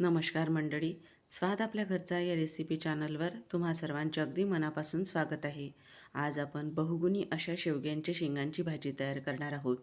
नमस्कार मंडळी. स्वाद आपल्या घरचा या रेसिपी चॅनलवर तुम्हा सर्वांचे अगदी मनापासून स्वागत आहे. आज आपण बहुगुणी अशा शेवग्यांच्या शेंगांची भाजी तयार करणार आहोत.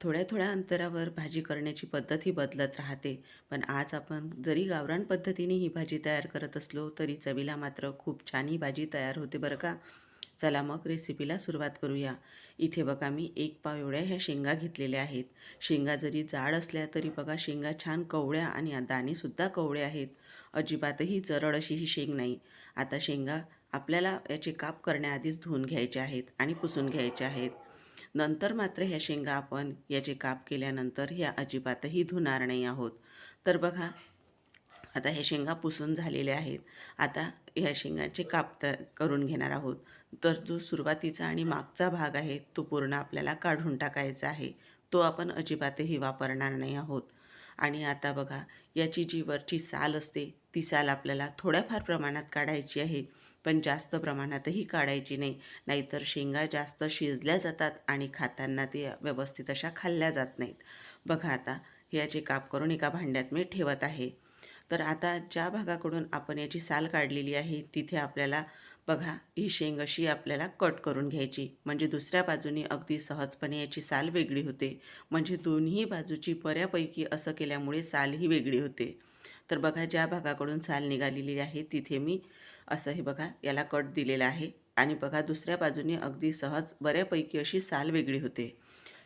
थोड्या थोड्या अंतरावर भाजी करण्याची पद्धत ही बदलत राहते. पण आज आपण जरी गावरान पद्धतीने ही भाजी तयार करत असलो तरी चवीला मात्र खूप छान ही भाजी तयार होते बरं का? चला मग रेसिपीला सुरुवात करूया. इथे बघा मी एक पाव एवढ्या ह्या शेंगा घेतलेल्या आहेत. शेंगा जरी जाड असल्या तरी बघा शेंगा छान कवळ्या आणि दाणेसुद्धा कवळे आहेत. अजिबातही जरड अशी ही शेंग नाही. आता शेंगा आपल्याला याचे काप करण्याआधीच धुवून घ्यायचे आहेत आणि पुसून घ्यायचे आहेत. नंतर मात्र ह्या शेंगा आपण याचे काप केल्यानंतर ह्या अजिबातही धुणार नाही आहोत. तर बघा आता ह्या शेंगा पुसून झालेल्या आहेत. आता ह्या शेंगाचे काप करून घेणार आहोत. तर जो सुरुवातीचा आणि मागचा भाग आहे तो पूर्ण आपल्याला काढून टाकायचा आहे. तो आपण अजिबातही वापरणार नाही आहोत. आणि आता बघा याची जी वरची साल असते ती साल आपल्याला थोड्याफार प्रमाणात काढायची आहे. पण जास्त प्रमाणातही काढायची नाही. नाहीतर शेंगा जास्त शिजल्या जातात आणि खाताना ते व्यवस्थित अशा खाल्ल्या जात नाहीत. बघा आता याचे काप करून एका भांड्यात मी ठेवत आहे. तर आता ज्या भागाकडून आपण याची साल काढलेली आहे तिथे आपल्याला बघा ही शेंग अशी आपल्याला कट करून घ्यायची. म्हणजे दुसऱ्या बाजूनी अगदी सहजपणे याची साल वेगळी होते. म्हणजे दोन्ही बाजूची बऱ्यापैकी असं केल्यामुळे साल ही वेगळी होते. तर बघा ज्या भागाकडून साल निघालेली आहे तिथे मी असं हे बघा याला कट दिलेला आहे. आणि बघा दुसऱ्या बाजूने अगदी सहज बऱ्यापैकी अशी साल वेगळी होते.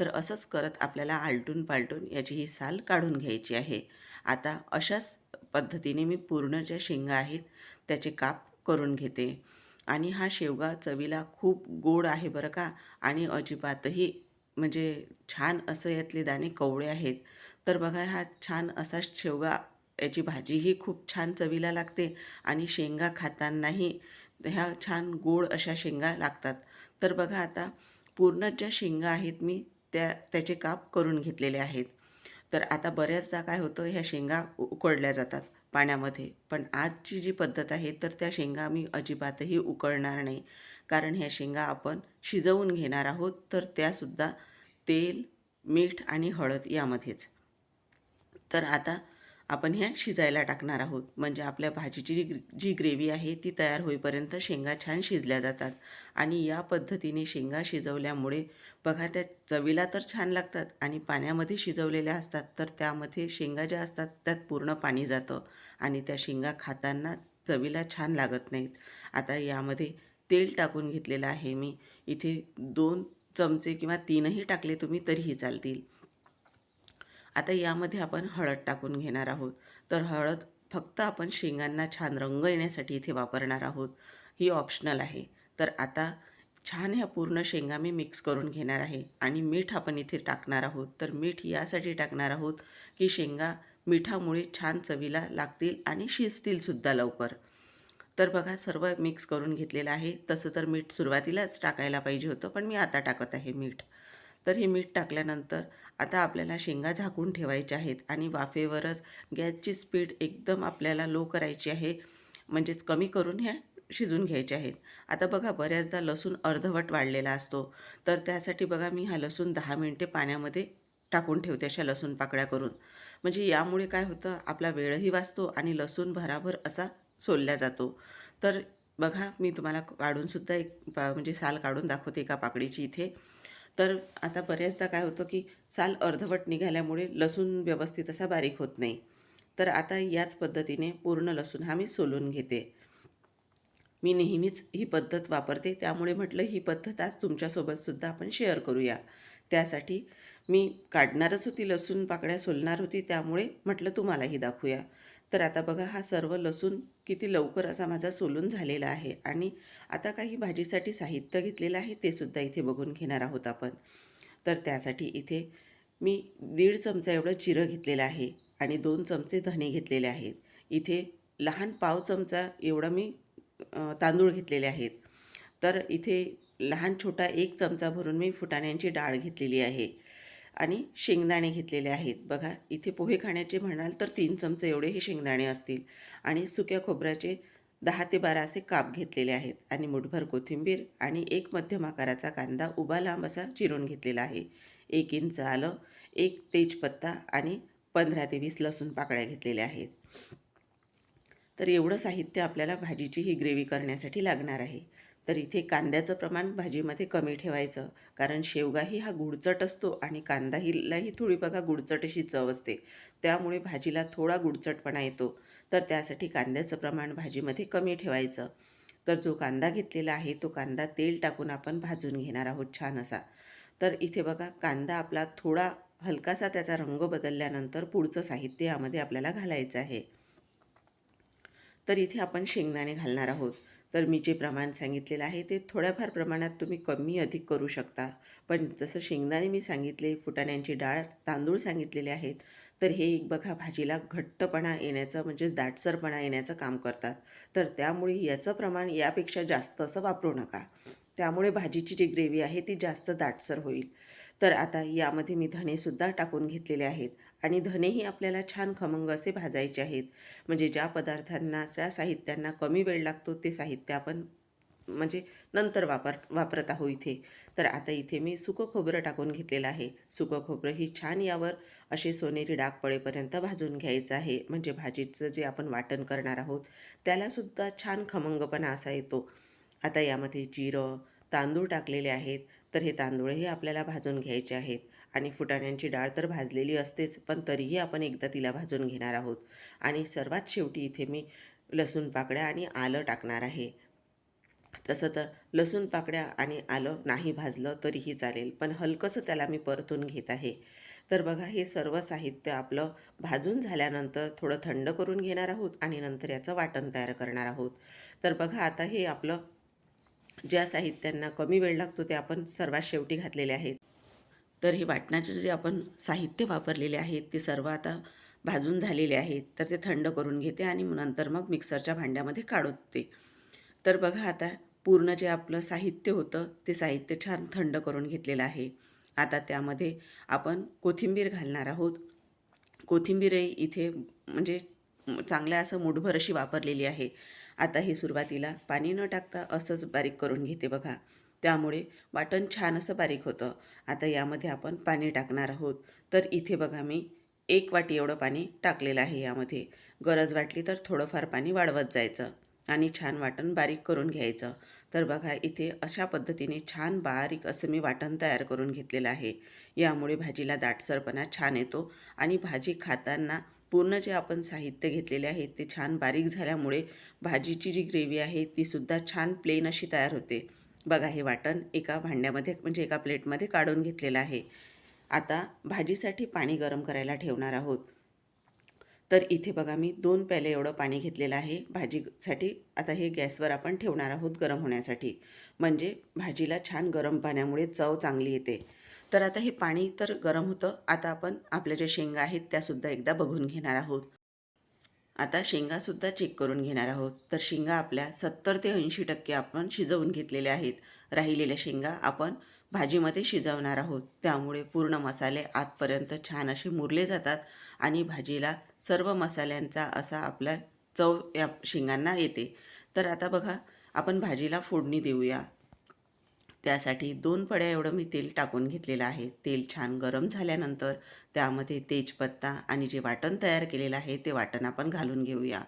तर असंच करत आपल्याला आलटून पालटून याची ही साल काढून घ्यायची आहे. आता अशाच पद्धतीने मी पूर्ण ज्या शेंगा आहेत त्याचे काप करून घेते. आणि हा शेवगा चवीला खूप गोड आहे बरं का. आणि अजिबातही म्हणजे छान असं यातले दाणे कवळे आहेत. तर बघा हा छान असा शेवगा याची भाजीही खूप छान चवीला लागते. आणि शेंगा खातानाही ह्या छान गोड अशा शेंगा लागतात. तर बघा आता पूर्ण ज्या शेंगा आहेत मी त्या त्याचे काप करून घेतलेले आहेत. तर आता बऱ्याचदा काय होतं ह्या शेंगा उकडल्या जातात पाण्यामध्ये. पण आजची जी पद्धत आहे तर त्या शेंगा मी अजिबातही उकळणार नाही. कारण ह्या शेंगा आपण शिजवून घेणार आहोत तर त्यासुद्धा तेल मीठ आणि हळद यामध्येच. तर आता आपण ह्या शिजायला टाकणार आहोत. म्हणजे आपल्या भाजीची जी जी ग्रेव्ही आहे ती तयार होईपर्यंत शेंगा छान शिजल्या जातात. आणि या पद्धतीने शेंगा शिजवल्यामुळे बघा त्या चवीला तर छान लागतात आणि पाण्यामध्ये शिजवलेल्या असतात तर त्यामध्ये शेंगा ज्या असतात त्यात पूर्ण पाणी जातं आणि त्या शेंगा खाताना चवीला छान लागत नाहीत. आता यामध्ये तेल टाकून घेतलेलं आहे मी. इथे दोन चमचे किंवा तीनही टाकले तुम्ही तरीही चालतील. आता यामध्ये आपण हळद टाकून घेणार आहोत. तर हळद फक्त आपण शेंगांना छान रंग येण्यासाठी इथे वापरणार आहोत. ही ऑप्शनल आहे. तर आता छान ह्या पूर्ण शेंगा मी मिक्स करून घेणार आहे आणि मीठ आपण इथे टाकणार आहोत. तर मीठ यासाठी टाकणार आहोत की शेंगा मिठामुळे छान चवीला लागतील आणि शिजतीलसुद्धा लवकर. तर बघा सर्व मिक्स करून घेतलेलं आहे. तसं तर मीठ सुरुवातीलाच टाकायला पाहिजे होतं पण मी आता टाकत आहे मीठ. तर हे मीठ टाकल्यानंतर आता आपल्याला शेंगा झाकून ठेवायच्या आहेत आणि वाफेवरच गॅसची स्पीड एकदम आपल्याला लो करायची आहे. म्हणजेच कमी करून ह्या शिजून घ्यायचे आहेत. आता बघा बऱ्याचदा लसूण अर्धवट वाढलेला असतो. तर त्यासाठी बघा मी हा लसूण दहा मिनटे पाण्यामध्ये टाकून ठेवते अशा लसूण पाकळ्या करून म्हणजे यामुळे काय होतं आपला वेळही वाचतो आणि लसूण भराभर असा सोलल्या जातो. तर बघा मी तुम्हाला काढूनसुद्धा एक पा म्हणजे साल काढून दाखवते एका पाकळीची इथे. तर आता बऱ्याचदा काय होतं की साल अर्धवट निघाल्यामुळे लसूण व्यवस्थित असा बारीक होत नाही. तर आता याच पद्धतीने पूर्ण लसूण हा मी सोलून घेते. मी नेहमीच ही पद्धत वापरते. त्यामुळे म्हटलं ही पद्धत आज तुमच्यासोबतसुद्धा आपण शेअर करूया. त्यासाठी मी काढणारच होती लसूण पाकळ्या सोलणार होती. त्यामुळे म्हटलं तुम्हालाही दाखवूया. तर आता बघा हा सर्व लसूण किती लवकर असा माझा सोलून झालेला आहे आणि आता काही भाजीसाठी साहित्य घेतलेलं आहे ते सुद्धा इथे बघून घेणार आहोत आपण. तर त्यासाठी इथे मी दीड चमचा एवढं जिरं घेतलेलं आहे आणि दोन चमचे धणे घेतलेले आहेत. इथे लहान पाव चमचा एवढं मी तांदूळ घेतलेले आहेत. तर इथे लहान छोटा एक चमचा भरून मी फुटाण्यांची डाळ घेतलेली आहे. आणि शेंगदाणे घेतलेले आहेत. बघा इथे पोहे खाण्याचे म्हणाल तर तीन चमचे एवढे हे शेंगदाणे असतील. आणि सुक्या खोबऱ्याचे दहा ते बारा असे काप घेतलेले आहेत. आणि मुठभर कोथिंबीर आणि एक मध्यम आकाराचा कांदा उभा लांब असा चिरून घेतलेला आहे. एक इंच आलं एक तेजपत्ता आणि पंधरा ते वीस लसूण पाकळ्या घेतलेल्या आहेत. तर एवढं साहित्य आपल्याला भाजीची ही ग्रेव्ही करण्यासाठी लागणार आहे. तर इथे कांद्याचं प्रमाण भाजीमध्ये कमी ठेवायचं. कारण शेवगाही हा गुडचट असतो आणि कांदाहीलाही थोडी बघा गुडचट अशी चव असते. त्यामुळे भाजीला थोडा गुडचटपणा येतो. तर त्यासाठी कांद्याचं प्रमाण भाजीमध्ये कमी ठेवायचं. तर जो कांदा घेतलेला आहे तो कांदा तेल टाकून आपण भाजून घेणार आहोत छान असा. तर इथे बघा कांदा आपला थोडा हलकासा त्याचा रंग बदलल्यानंतर पुढचं साहित्य यामध्ये आपल्याला घालायचं आहे. तर इथे आपण शेंगदाणे घालणार आहोत. तर मी जे प्रमाण सांगितलेलं आहे ते थोड्याफार प्रमाणात तुम्ही कमी अधिक करू शकता. पण जसं शेंगदाणे मी सांगितले फुटाण्यांची डाळ तांदूळ सांगितलेले आहेत तर हे एक बघा भाजीला घट्टपणा येण्याचं म्हणजेच दाटसरपणा येण्याचं काम करतात. तर त्यामुळे याचं प्रमाण यापेक्षा जास्त असं वापरू नका. त्यामुळे भाजीची जी ग्रेव्ही आहे ती जास्त दाटसर होईल. तर आता यामध्ये मी धणेसुद्धा टाकून घेतलेले आहेत. आणि धनेही आपल्याला छान खमंग असे भाजायचे आहेत. म्हणजे ज्या पदार्थांना ज्या साहित्यांना कमी वेळ लागतो ते साहित्य आपण म्हणजे नंतर वापर वापरत आहो इथे. तर आता इथे मी सुकं खोबरं टाकून घेतलेलं आहे. सुकं खोबरं ही छान यावर असे सोनेरी डाग पडेपर्यंत भाजून घ्यायचं आहे. म्हणजे भाजीचं जे आपण वाटण करणार आहोत त्यालासुद्धा छान खमंगपणा असा येतो. आता यामध्ये जिरं तांदूळ टाकलेले आहेत. तर हे तांदूळही आपल्याला भाजून घ्यायचे आहेत. आणि फुटाण्यांची डाळ तर भाजलेली असतेच पण तरीही आपण एकदा तिला भाजून घेणार आहोत. आणि सर्वात शेवटी इथे मी लसूण पाकड्या आणि आलं टाकणार आहे. तसं तर लसूण पाकड्या आणि आलं नाही भाजलं तरीही चालेल पण हलकंसं त्याला मी परतून घेत आहे. तर बघा हे सर्व साहित्य आपलं भाजून झाल्यानंतर थोडं थंड करून घेणार आहोत आणि नंतर याचं वाटण तयार करणार आहोत. तर बघा आता हे आपलं ज्या साहित्यांना कमी वेळ लागतो ते आपण सर्वात शेवटी घातलेले आहेत. तर हे वाटणाचे जे आपण साहित्य वापरलेले आहेत ते सर्व आता भाजून झालेले आहेत तर ते थंड करून घेते आणि नंतर मग मिक्सरच्या भांड्यामध्ये काढते. तर बघा आता पूर्ण जे आपलं साहित्य होतं ते साहित्य छान थंड करून घेतलेलं आहे. आता त्यामध्ये आपण कोथिंबीर घालणार आहोत. कोथिंबीरही इथे म्हणजे चांगल्या असं मुठभर अशी वापरलेली आहे. आता हे सुरुवातीला पाणी न टाकता असंच बारीक करून घेते बघा. त्यामुळे वाटण छान असं बारीक होतं. आता यामध्ये आपण पाणी टाकणार आहोत. तर इथे बघा मी एक वाटी एवढं पाणी टाकलेलं आहे यामध्ये. गरज वाटली तर थोडंफार पाणी वाढवत जायचं आणि छान वाटण बारीक करून घ्यायचं. तर बघा इथे अशा पद्धतीने छान बारीक असं मी वाटण तयार करून घेतलेलं आहे. यामुळे भाजीला दाटसरपणा छान येतो आणि भाजी खाताना पूर्ण जे आपण साहित्य घेतलेले आहे ते छान बारीक झाल्यामुळे भाजीची जी ग्रेव्ही आहे तीसुद्धा छान प्लेन अशी तयार होते. बघा हे वाटण एका भांड्यामध्ये म्हणजे एका प्लेटमध्ये काढून घेतलेलं आहे. आता भाजीसाठी पाणी गरम करायला ठेवणार आहोत. तर इथे बघा मी दोन प्याले एवढं पाणी घेतलेलं आहे. भाजीसाठी आता हे गॅसवर आपण ठेवणार आहोत गरम होण्यासाठी. म्हणजे भाजीला छान गरम पाण्यामुळे चव चांगली येते. तर आता हे पाणी तर गरम होतं. आता आपण आपल्या ज्या शेंगा आहेत त्यासुद्धा एकदा बघून घेणार आहोत. आता शेंगासुद्धा चेक करून घेणार आहोत. तर शेंगा आपल्या सत्तर ते ऐंशी टक्के आपण शिजवून घेतलेल्या आहेत. राहिलेल्या शेंगा आपण भाजीमध्ये शिजवणार आहोत. त्यामुळे पूर्ण मसाले आतपर्यंत छान असे मुरले जातात आणि भाजीला सर्व मसाल्यांचा असा आपला चव या शेंगांना येते. तर आता बघा आपण भाजीला फोडणी देऊया. त्यासाठी दोन पड्या एवढं मी तेल टाकून घेतलेलं आहे. तेल छान गरम झाल्यानंतर त्यामध्ये तेजपत्ता आणि जे वाटण तयार केलेलं आहे ते वाटण आपण घालून घेऊया.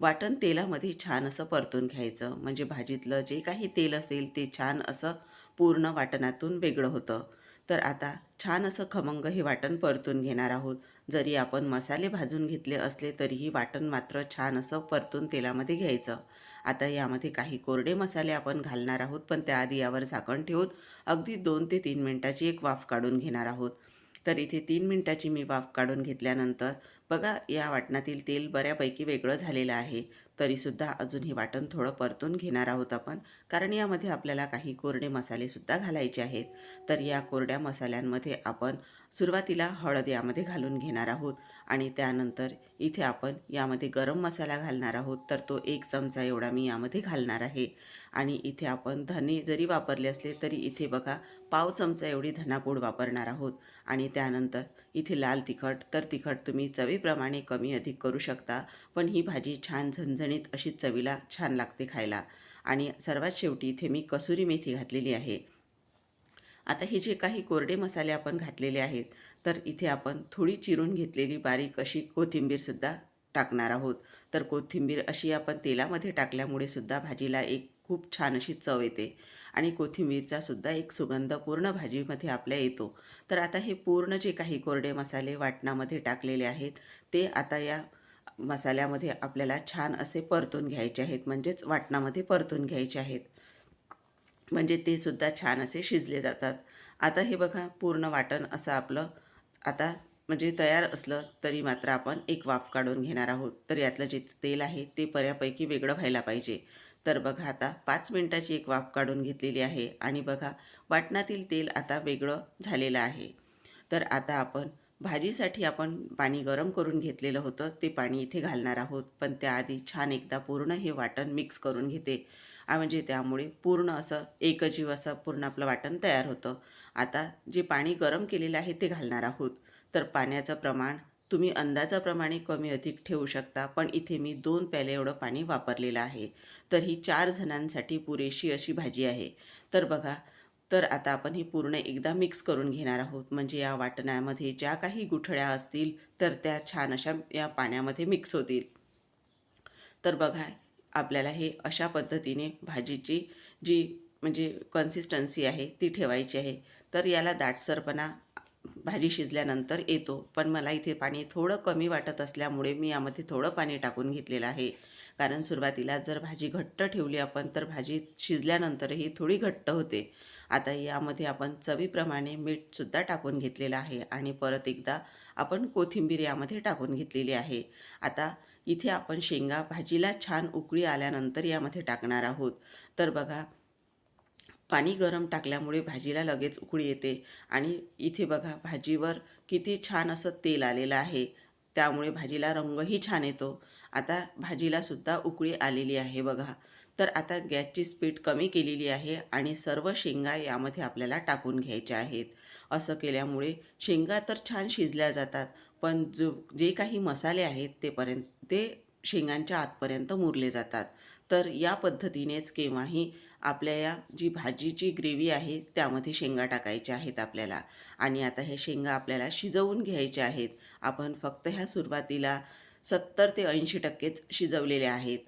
वाटण तेलामध्ये छान असं परतून घ्यायचं. म्हणजे भाजीतलं जे काही तेल असेल ते छान असं पूर्ण वाटणातून वेगळं होतं. तर आता छान असं खमंग हे वाटण परतून घेणार आहोत. जरी आपण मसाले भाजून घेतले असले तरीही वाटण मात्र छान असं परतून तेलामध्ये घ्यायचं. आता यामध्ये काही कोरडे मसाले आपण घालणार आहोत पण त्याआधी यावर झाकण ठेवून अगदी दोन ते तीन मिनटाची एक वाफ काढून घेणार आहोत. तर इथे तीन मिनटाची मी वाफ काढून घेतल्यानंतर बघा या वाटणातील तेल बऱ्यापैकी वेगळं झालेलं आहे. तरीसुद्धा अजून हे वाटण थोडं परतून घेणार आहोत आपण कारण यामध्ये आपल्याला काही कोरडे मसालेसुद्धा घालायचे आहेत. तर या कोरड्या मसाल्यांमध्ये आपण सुरुवातीला हळद यामध्ये घालून घेणार आहोत आणि त्यानंतर इथे आपण यामध्ये गरम मसाला घालणार आहोत. तर तो एक चमचा एवढा मी यामध्ये घालणार आहे. आणि इथे आपण धने जरी वापरले असले तरी इथे बघा पाव चमचा एवढी धनापूड वापरणार आहोत. आणि त्यानंतर इथे लाल तिखट तर तिखट तुम्ही चवीप्रमाणे कमी अधिक करू शकता पण ही भाजी छान झणझणीत अशी चवीला छान लागते खायला. आणि सर्वात शेवटी इथे मी कसुरी मेथी घातलेली आहे. आता हे जे काही कोरडे मसाले आपण घातलेले आहेत तर इथे आपण थोडी चिरून घेतलेली बारीक अशी कोथिंबीरसुद्धा टाकणार आहोत. तर कोथिंबीर अशी आपण तेलामध्ये टाकल्यामुळे सुद्धा भाजीला एक खूप छान अशी चव येते आणि कोथिंबीरचा सुद्धा एक सुगंध पूर्ण भाजीमध्ये आपल्या येतो. तर आता हे पूर्ण जे काही कोरडे मसाले वाटणामध्ये टाकलेले आहेत ते आता या मसाल्यामध्ये आपल्याला छान असे परतून घ्यायचे आहेत म्हणजेच वाटणामध्ये परतून घ्यायचे आहेत. म्हणजे ते सुद्धा छान असे शिजले जातात. आता हे बघा पूर्ण वाटण असं आपलं आता म्हणजे तयार असलं तरी मात्र आपण एक वाफ काढून घेणार आहोत. तर यातलं जे तेल आहे ते बऱ्यापैकी वेगळं व्हायला पाहिजे. तर बघा आता पाच मिनटाची एक वाफ काढून घेतलेली आहे आणि बघा वाटणातील तेल आता वेगळं झालेलं आहे. तर आता आपण भाजीसाठी आपण पाणी गरम करून घेतलेलं होतं ते पाणी इथे घालणार आहोत. पण त्याआधी छान एकदा पूर्ण हे वाटण मिक्स करून घेते. म्हणजे त्यामुळे पूर्ण असं एकजीव असं पूर्ण आपलं वाटण तयार होतं. आता जे पाणी गरम केलेलं आहे ते घालणार आहोत. तर पाण्याचं प्रमाण तुम्ही अंदाजाप्रमाणे कमी अधिक ठेवू शकता पण इथे मी दोन प्याले एवढं पाणी वापरलेलं आहे. तर ही चार जणांसाठी पुरेशी अशी भाजी आहे. तर बघा तर आता आपण ही पूर्ण एकदा मिक्स करून घेणार आहोत. म्हणजे या वाटणामध्ये ज्या काही गुठळ्या असतील तर त्या छान अशा या पाण्यामध्ये मिक्स होतील. तर बघा आपल्याला हे अशा पद्धतीने भाजीची जी म्हणजे कन्सिस्टन्सी आहे ती ठेवायची आहे. तर याला दाटसरपणा भाजी शिजल्यानंतर येतो. पण मला इथे पाणी थोडं कमी वाटत असल्यामुळे मी यामध्ये थोडं पाणी टाकून घेतलेलं आहे. कारण सुरुवातीला जर भाजी घट्ट ठेवली आपण तर भाजी शिजल्यानंतरही थोडी घट्ट होते. आता यामध्ये आपण चवीप्रमाणे मीठसुद्धा टाकून घेतलेलं आहे आणि परत एकदा आपण कोथिंबीर यामध्ये टाकून घेतलेली आहे. आता इथे आपण शेंगा भाजीला छान उकळी आल्यानंतर यामध्ये टाकणार आहोत. तर बघा पाणी गरम टाकल्यामुळे भाजीला लगेच उकळी येते आणि इथे बघा भाजीवर किती छान असं तेल आलेलं आहे. त्यामुळे भाजीला रंगही छान येतो. आता भाजीलासुद्धा उकळी आलेली आहे बघा. तर आता गॅसची स्पीड कमी केलेली आहे आणि सर्व शेंगा यामध्ये आपल्याला टाकून घ्यायच्या आहेत. असं केल्यामुळे शेंगा तर छान शिजल्या जातात पण जो जे काही मसाले आहेत तेपर्यंत ते शेंगांच्या आतपर्यंत मुरले जातात. तर या पद्धतीनेच केव्हाही आपल्या या जी भाजीची ग्रेव्ही आहे त्यामध्ये शेंगा टाकायच्या आहेत आपल्याला. आणि आता हे शेंगा आपल्याला शिजवून घ्यायच्या आहेत. आपण फक्त ह्या सुरुवातीला सत्तर ते ऐंशी टक्केच शिजवलेले आहेत.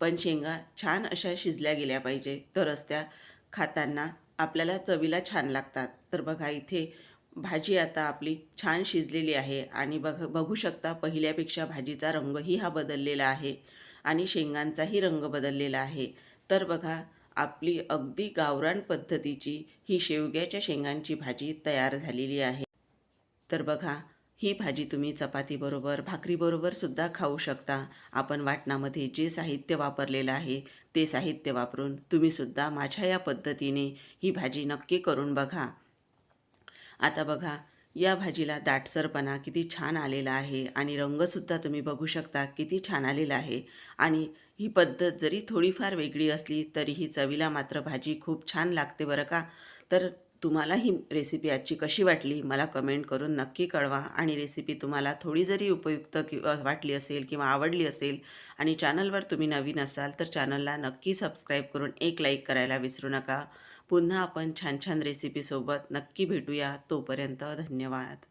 पण शेंगा छान अशा शिजल्या गेल्या पाहिजे. तरच त्या खाताना आपल्याला चवीला छान लागतात. तर बघा इथे भाजी आता आपली छान शिजलेली आहे आणि बघ बघू शकता पहिल्यापेक्षा भाजीचा रंगही हा बदललेला आहे आणि शेंगांचाही रंग बदललेला आहे. तर बघा आपली अगदी गावरान पद्धतीची ही शेवग्याच्या शेंगांची भाजी तयार झालेली आहे. तर बघा ही भाजी तुम्ही चपातीबरोबर भाकरीबरोबरसुद्धा खाऊ शकता. आपण वाटणामध्ये जे साहित्य वापरलेलं आहे ते साहित्य वापरून तुम्हीसुद्धा माझ्या या पद्धतीने ही भाजी नक्की करून बघा. आता बघा या भाजीला दाटसरपणा किती छान आलेला आहे आणि रंगसुद्धा तुम्ही बघू शकता किती छान आलेला आहे. आणि ही पद्धत जरी थोडीफार वेगळी असली तरीही चवीला मात्र भाजी खूप छान लागते बरं का? तर तुम्हाला ही रेसिपी आजची कशी वाटली मला कमेंट करून नक्की कळवा आणि रेसिपी तुम्हाला थोडी जरी उपयुक्त कि वाटली असेल किंवा आवडली असेल आणि चॅनलवर तुम्ही नवीन असाल तर चॅनलला नक्की सबस्क्राईब करून एक लाईक करायला विसरू नका. पुन्हा आपण छान छान रेसिपीसोबत नक्की भेटूया. तोपर्यंत धन्यवाद.